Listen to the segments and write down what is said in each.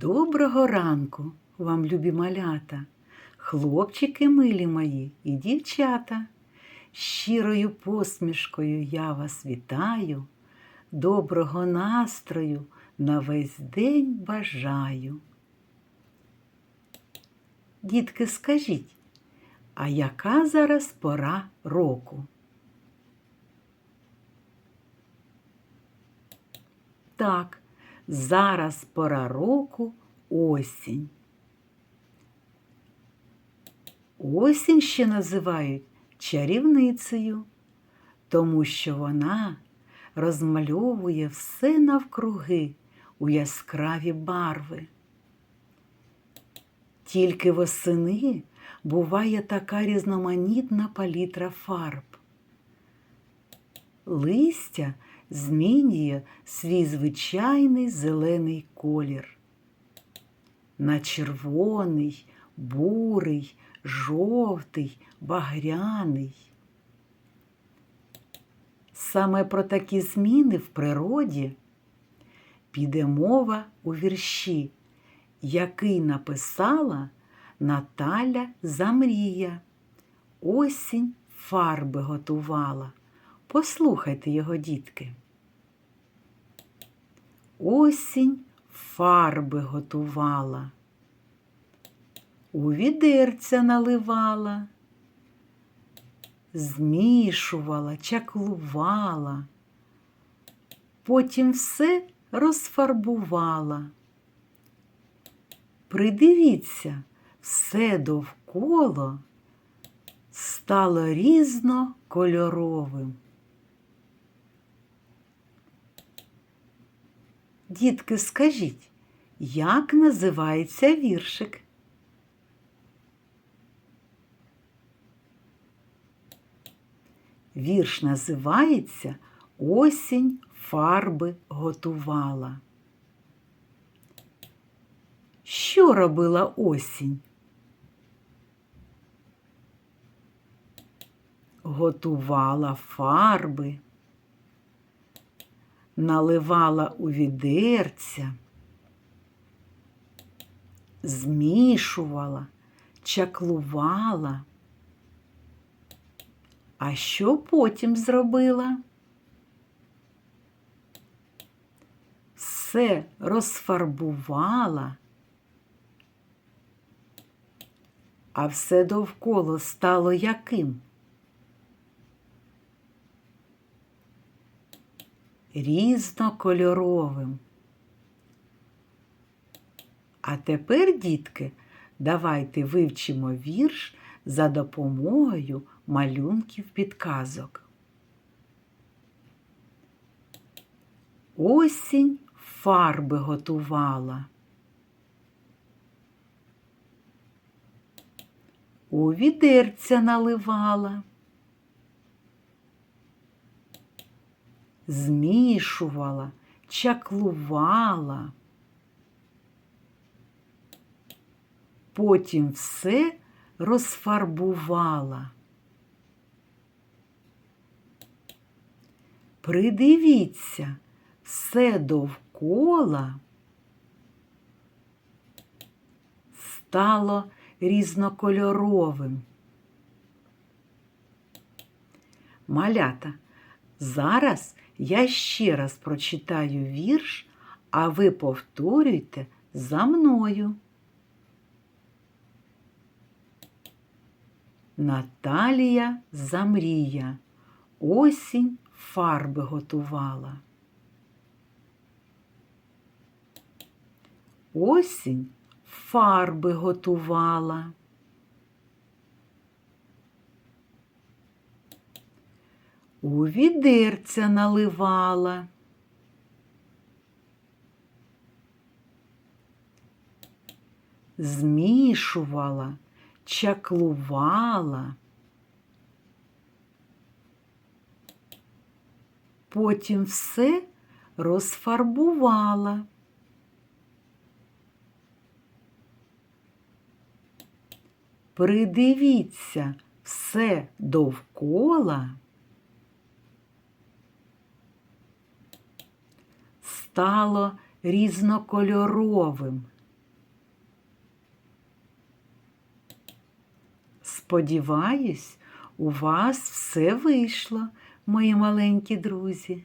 Доброго ранку вам, любі малята, хлопчики милі мої і дівчата. Щирою посмішкою я вас вітаю, доброго настрою на весь день бажаю. Дітки, скажіть, а яка зараз пора року? Так, зараз пора року осінь. Осінь ще називають чарівницею, тому що вона розмальовує все навкруги у яскраві барви. Тільки восени буває така різноманітна палітра фарб. Листя змінює свій звичайний зелений колір. На червоний, бурий, жовтий, багряний. Саме про такі зміни в природі піде мова у вірші, який написала Наталя Замрія. Осінь фарби готувала. Послухайте його, дітки. Осінь фарби готувала, у відерця наливала, змішувала, чаклувала, потім все розфарбувала. Придивіться, все довкола стало різнокольоровим. Дітки, скажіть, як називається віршик? Вірш називається Осінь фарби готувала. Що робила осінь? Готувала фарби наливала у відерця, змішувала, чаклувала. А що потім зробила? Все розфарбувала, а все довкола стало яким? Різнокольоровим. А тепер, дітки, давайте вивчимо вірш за допомогою малюнків підказок. Осінь фарби готувала. У відерця наливала. Змішувала, чаклувала. Потім все розфарбувала. Придивіться, все довкола стало різнокольоровим. Малята, зараз я ще раз прочитаю вірш, а ви повторюйте за мною. Наталія Замрія. Осінь фарби готувала. Осінь фарби готувала. У відерця наливала. Змішувала, чаклувала. Потім все розфарбувала. Придивіться все довкола. стало різнокольоровим. Сподіваюсь, у вас все вийшло, мої маленькі друзі,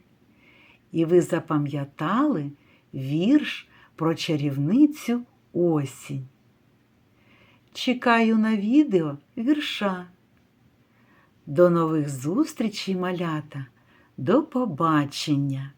і ви запам'ятали вірш про чарівницю осінь. Чекаю на відео вірша. До нових зустрічей, малята. До побачення!